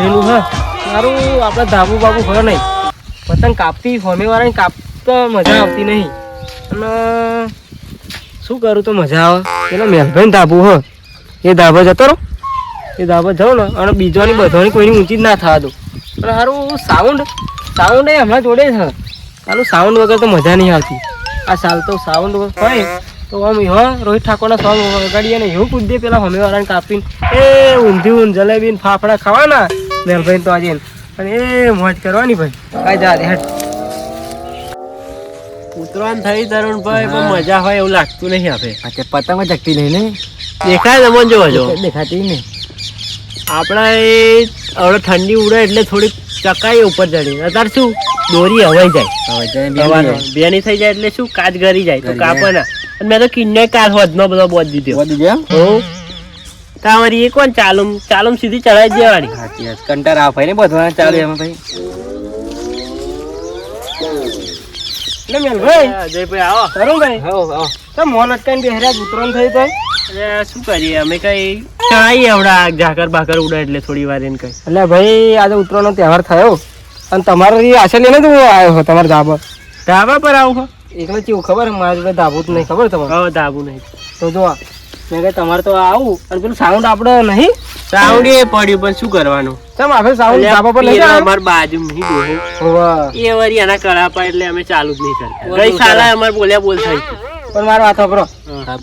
ભરેલું, હા. મારું આપણે ધાબુ બાબુ ખરો નહીં. પતંગ કાપતી હોમે વાળાને કાપતા મજા આવતી નહીં. અને શું કરું તો મજા આવે? પેલો મેલભાઈ ધાબુ, હ. એ ધાબા જતો રહો. એ ધાબા જાઉં ને, અને બીજોની બધાની કોઈની ઊંચી જ ના થવા દો. અને સારું સાઉન્ડ સાઉન્ડ એ હમણાં જોડે છે સારું સાઉન્ડ વગર તો મજા નહીં આવતી. આ સાલ તો સાઉન્ડ હોય. તો આમ, હા, રોહિત ઠાકોરના સોંગ વગાડીએ ને, એવું કૂદીએ પેલા હમેવાળાને કાપીને. એ ઊંધી ઊંધ જલેબી ફાફડા ખાવાના. મેલભાઈ તો આજે અને એ મોજ કરવાની ભાઈ. કાંઈ જા હેઠ ઉતરાણ થઈ તરુણભાઈ પણ મજા હોય એવું લાગતું નહીં આપે. અચ્છા પતંગ જગતી નહીં ને. દેખાય તમને જોવો જો. દેખાતી ને આપણા એ હવે ઠંડી ઉડે એટલે થોડીક ચકાઈ ઉપર ચડી. અત્યારે શું? દોરી હવાઈ જાય. હવાઈ બેની થઈ જાય એટલે શું? કાચ ગરી જાય. તો કાપવાના. અને મેં તો કિન્ને કાલ હોદનો બધો બોધ દીધો. હો. તાવરી એ કોણ ચાલુમ ચાલુમ સીધી ચડાવી સાચી વાત. કંટાર આવે ને બધવા ચાલે એમાં ભાઈ. એટલે મેલભાઈ અજયભાઈ આવો. તરુણભાઈ હો હો તો મોન અટકાઈને બેહર્યા ઉતરણ થઈ તો અરે શું કરીએ? અમે કઈ ચડાઈએ હમણાં ઝાકર ભાકર ઉડે એટલે થોડી વાર એને કઈ. એટલે ભાઈ આજે ઉત્તરાયણનો તહેવાર થયો. અને તમારી આશા લઈને તો હું આવ્યો છું તમારા ધાબા. ધાબા પર આવું એકલે કેવું ખબર? મારા જોડે ધાબુ જ નહીં ખબર તમારે? હવે ધાબુ નહીં. તો જો આ, મેં કહે તમારે તો આવું. અને પેલું સાઉન્ડ આપડે નહીં? સાઉન્ડ એ પડ્યું પણ શું કરવાનું? તમે આપણે સાઉન્ડ ધાબા પર લઈ જાવ અમાર બાજુ નહીં. એ વળી એના કળાપા એટલે અમે ચાલુ જ નહીં કરતા. ગઈ સાલા અમાર બોલ્યા બોલ થઈ પણ મારો વાત સાંભળો.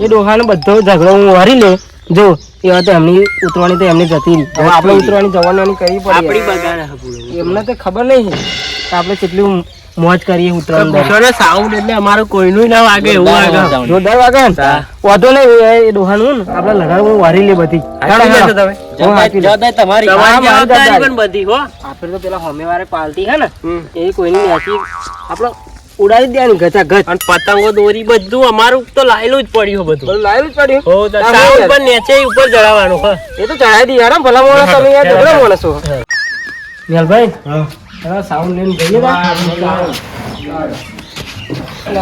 એ ડોહાનો બધો ઝઘડો હું વારી લે. જો એ વાત એમની ઉતરવાની તો એમની જતી રહી. આપણે ઉતરવાની જવાની કરવી આપણી પડી બગાડે હે એમને તો ખબર નહીં આપણે કેટલું મોજ કરીએ દરમિયાન. પૂછો સાઉન્ડ એટલે અમારો કોઈનું ના વાગે એવું વાગે. જોરદાર વાગે ને હા. વાંધો એ દોહાનું ને આપણે લગાડવું વારી લે બધી. તમે? તમારી. પણ બધી હો. આપણે તો પેલા હોમેવારે પાલતી હે ને એ કોઈની નથી આપણો ઉડાવી દેવાની ગચા ગચ અને પતંગો દોરી બધું અમારું તો લાયેલું જ પડ્યું બધું. લાયેલું જ પડ્યું. હો સાઉન્ડ યાર. પણ નીચે ઉપર ચડાવવાનું હે. એ તો ચડાવી દઈએ યાર ભલા માણસ તમે યાર ઝઘડા માણસો મેલભાઈ હા. સાઉન્ડ લઈને જઈએ ના.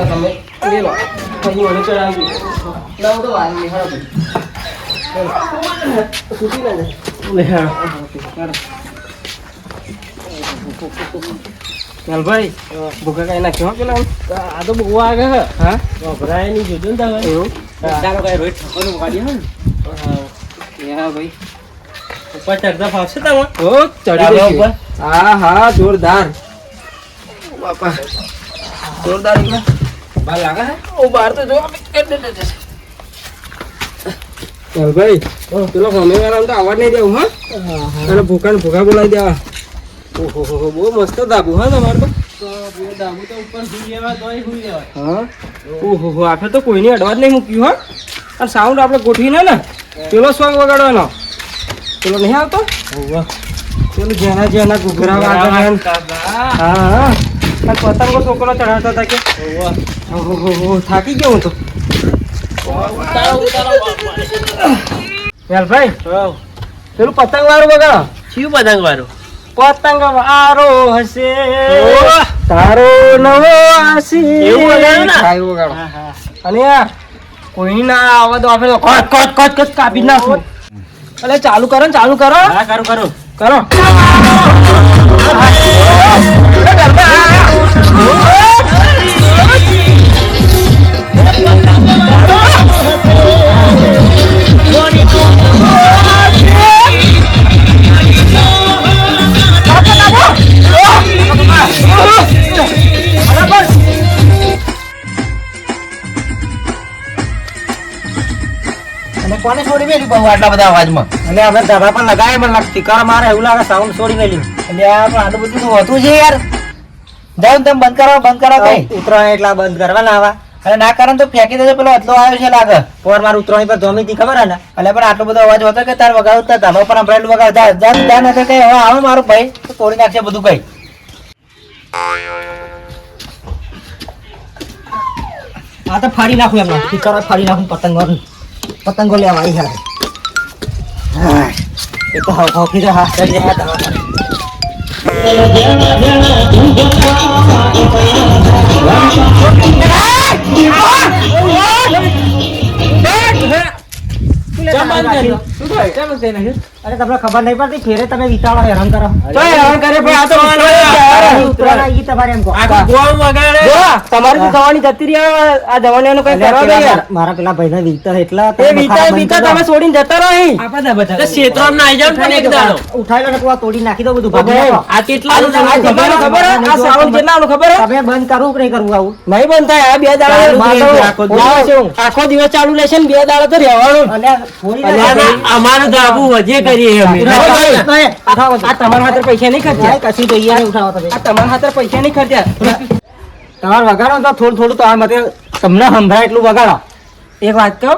તમે લઈ લો પછી મને ચડાવી ના હું તો વાર નહીં હાલો સુતી ના? લે હા. ભાઈ ભૂખા કઈ નાખ્યો પેલા? આ તો બહુ આગળ હા. વપરાય નહીં જોજો ને તમે. એવું? તારો કઈ રોહિત ઠાકોર ઉગાડી હે હા. ભાઈ. ઉપર ચડતા ફાવશે તમે ઓ ચડી ઉપર? હા હા જોરદાર. બાપા. જોરદાર બાર લાગે હે ઓ બાર તો જો. ચાલ ભાઈ ઓ પેલો સામે વાળા તો અવાજ નહીં દેવું હા. અને ભૂખા ને ભૂખા બોલાવી દેવા. ઓહો હો હો, બહુ મસ્ત દાબુ હા તમારે તો. ડાબુ તો ઉપર સુઈ જવા તોય સુઈ જવાય. હા. ઓહો હો આપણે તો કોઈની અડવા જ નહીં મૂક્યું હા. અને સાઉન્ડ આપણે ગોઠવીને ને પેલો સોંગ વગાડવાનો. પેલો નહીં આવતો? પેલું જેના જેના ઘૂઘરા હા હા. પતંગો છોકરો ચડાવતા હતા કે? થાકી ગયો હું તો. ભાઈ પેલું પતંગ વાળું વગાડો. શિવ પતંગ વાળું પતંગ વારો હશે તારો નવો આશી અને કોઈ ના આવે તો આપણે કટ કટ કટ કટ કાપી નાખું. એટલે ચાલુ કરો ને ચાલુ કરો. હા કરું કરું. કરો. કોને છોડી મેલી બહુ આટલા બધા અવાજમાં? અને અમે ધાબા પર લગાવે પણ લાગતી કર મારે એવું લાગે સાઉન્ડ છોડી મેલી. એટલે આ પણ આટલું બધું હોતું છે યાર. જાવ તમે બંધ કરો બંધ કરો કઈ. ઉતરાણ એટલા બંધ કરવાના આવા. અને ના કારણ તો ફેંકી દેજો પેલો એટલો આવ્યો છે લાગે. પોર મારું ઉતરાણી પર ધોમી હતી ખબર હે ને? એટલે પણ આટલો બધો અવાજ હતો કે તાર વગાડ ઉતર ધાબા પર સંભળાયેલું વગાડ. જા જા જા ને કઈ હવે આવે મારું ભાઈ. તો તોડી નાખશે બધું કઈ. આ તો ફાડી નાખું એમ ઠીકરો ફાડી નાખું પતંગો પતંગો લેવા આવી હા એ તો હાવ હાવ કીધું હા ચડી નહીં? અરે તમને ખબર નહીં પડતી ફેરે તમે વિચારો હેરાન કરો. હેરાન કરે આ તો તમારે એમ કહો. તો જતી રહ્યા આ- જવાનીઓનું કઈ કરવા દે મારા- મારા પેલા ભાઈને વીકતા એટલા એ વિચાર વિચાર તમે છોડીને જતા રહો અહીં. તો ક્ષેત્રમાં નાઈ જાવ પણ એક દાડો ઉઠાઈ લો ને તોડી નાખી દો બધું તો ભાગી ભાઈ, નાખો. આ કેટલાનું આ છે? ખબર હે? આ સાઉન્ડ કેટલાનું ખબર તમે બંધ કરવું કે નહીં કરવું આવું નહીં બંધ થાય આ બે દાડા તો આખો દિવસ. ચાલુ રહેશે ને બે દાડા તો રહેવાનું અમારું ધાબુ હજે કરીએ અમે. આ તમારા હાથે પૈસા નહીં ખર્ચ્યા કશું જોઈએ ઉઠાવો તમે. આ તમારા હાથે પૈસા નહીં ખર્ચ્યા તમારે વગાડો તો થોડું થોડું તો આ મતે તમને સંભળાય એટલું વગાડો. એક વાત કહો?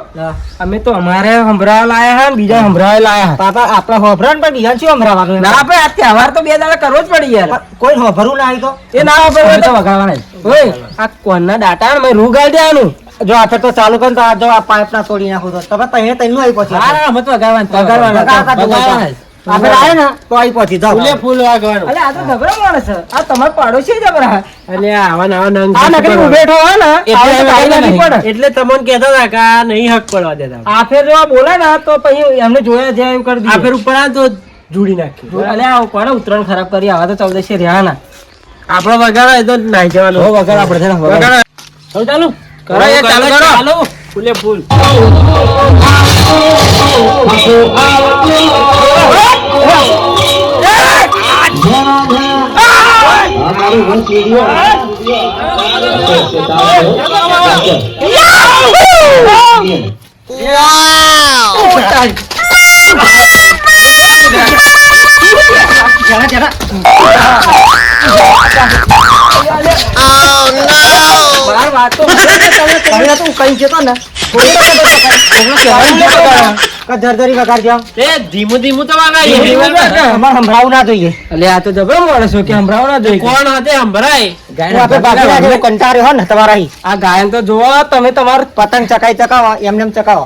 અમે તો અમારે સંભળાવા લાયા હા બીજા સંભળાવા લાયા હા. પાપા આપણે હોભરણ પણ બીજા શું સંભળાવવાનું ના આપણે આ તહેવાર તો બે દાડા કરવો જ પડી યાર. કોઈ હોભરું ના આવી તો? એ ના હોભરું આપણે તો વગાડવાના ઓય આ કોણના ડાટા મેં રૂ ગાળી દેવાનું. જો આ તો ચાલુ કરો તો આ જો આ પાઇપ ના તોડી નાખું તો. તમે તઈને તઈનું આવી પહોંચી હા તો વગાડવાનું વગાડવાના, વગાડવાના જ. આવે ને તો આવી પહોંચી જાઓ ફૂલે ફૂલ વાગવાનું અલે આ તો ગભરા માણસ છે. આ તમારા પાડોશી જ ગભરા એટલે આવા નવા નંગ આ નકરી ઉભે હોય ને આવું તો કાંઈ નથી પડે. એટલે તમને કહેતા હતા કે આ નહીં હક પડવા દેતા આ ફેર જો બોલે ને તો પછી એમને જોયા જ્યાં એવું કરી આ ફેર ઉપર આ તો જોડી નાખ્યું અલે આ કોણે ઉત્તરાયણ ખરાબ કરી આવા તો ચૌદશે રહ્યા ના આપડે વગાડો એ તો નાઈ જવાનું હો, વગાડો આપણે છે ને, વગાડો. ચાલુ કરો કરો, એ ચાલુ કરો ચાલો ફૂલે ફૂલ જરા જરા માર વાત તો માનો કે તમે તો- તમે તો જતો ને એ ધીમું ધીમું તો સંભળાવું જોઈએ. અલે આ તો જબરો માણસો કે સંભળાવો ના જોઈએ. કોણ હાથે સંભળાય? આપણે કંટાળ્યો હો ને તમારા આ ગાયન તો જોવો તમે તમાર પતંગ ચકાઈ ચકાવો એમને એમ ચકાવો.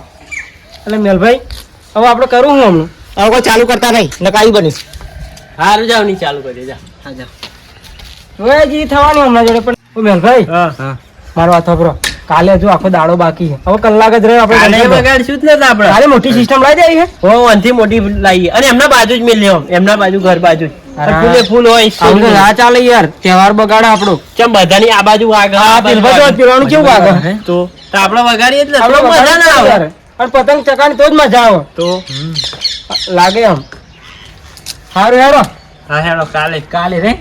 એટલે મેલભાઈ હવે આપણે કરું હું હમણાં? હવે કોઈ ચાલુ કરતા નહીં. નકાઈ બનીશ હારું જાવ નહીં ચાલુ કરી જા હવે જી થવાનું હમણાં જોડે પણ. ઓ મેલભાઈ હા મારો વાત સાંભળો. કાલે હજુ આખો દાડો બાકી છે. હવે કલાક જ રહ્યો આપણે વગાડશું જ નથી આપણે. કાલે મોટી સિસ્ટમ લાવી દેવી છે હો અંથી મોટી લાવીએ અને એમના બાજુ જ મેલ્યો. એમના બાજુ ઘર બાજુ જ. ફૂલે ફૂલ હોય ના ચાલે યાર. તહેવાર બગાડે આપણો. ચમ બધાની આ બાજુ વાગે હા આ બાજુ પેલું વાગે. પેલાનું કેવું વાગે તો તો આપણે વગાડીએ જ ને આપણે તો મજા ના આવે. અને પતંગ ચકાની તો જ મજા આવે. તો? લાગે એમ સારું હેરો હા હેડો કાલે. કાલે રે